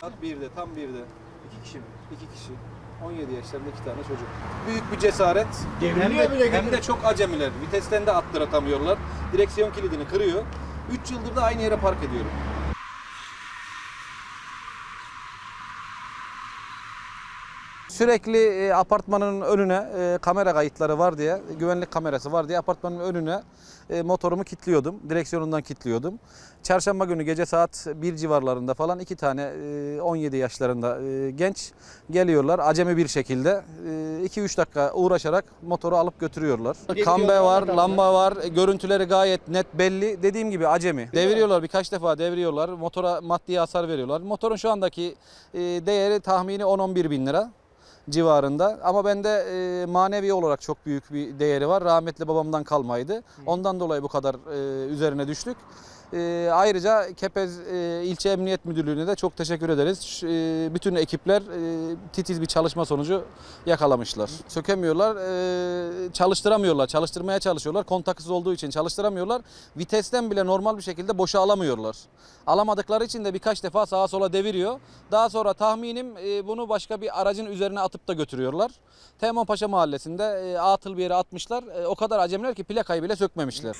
Saat 1'de, tam 1'de. İki kişi mi? İki kişi. 17 yaşlarında iki tane çocuk. Büyük bir cesaret. Hem Devriliyor bile de, hem de çok acemiler. Vitesten de attıratamıyorlar. Direksiyon kilidini kırıyor. 3 yıldır da aynı yere park ediyorum. Sürekli e, apartmanın önüne e, kamera kayıtları var diye, güvenlik kamerası var diye apartmanın önüne e, motorumu kilitliyordum. Direksiyonundan kilitliyordum. Çarşamba günü gece saat 1 civarlarında falan iki tane e, 17 yaşlarında e, genç geliyorlar acemi bir şekilde 2-3 dakika uğraşarak motoru alıp götürüyorlar. Kambe var, lamba var, e, görüntüleri gayet net belli. Dediğim gibi acemi. Deviriyorlar birkaç defa deviriyorlar. Motora maddi hasar veriyorlar. Motorun şu andaki e, değeri tahmini 10-11 bin lira civarında. Ama bende e, manevi olarak çok büyük bir değeri var. Rahmetli babamdan kalmaydı. Ondan dolayı bu kadar e, üzerine düştük. E, ayrıca Kepez e, İlçe Emniyet Müdürlüğü'ne de çok teşekkür ederiz. E, bütün ekipler e, titiz bir çalışma sonucu yakalamışlar. Sökemiyorlar, e, çalıştıramıyorlar, çalıştırmaya çalışıyorlar. Kontaksız olduğu için çalıştıramıyorlar. Vitesten bile normal bir şekilde boşa alamıyorlar. Alamadıkları için de birkaç defa sağa sola deviriyor. Daha sonra tahminim e, bunu başka bir aracın üzerine atıp da götürüyorlar. Teoman Mahallesi'nde e, atıl bir yere atmışlar. E, o kadar acemiler ki plakayı bile sökmemişler.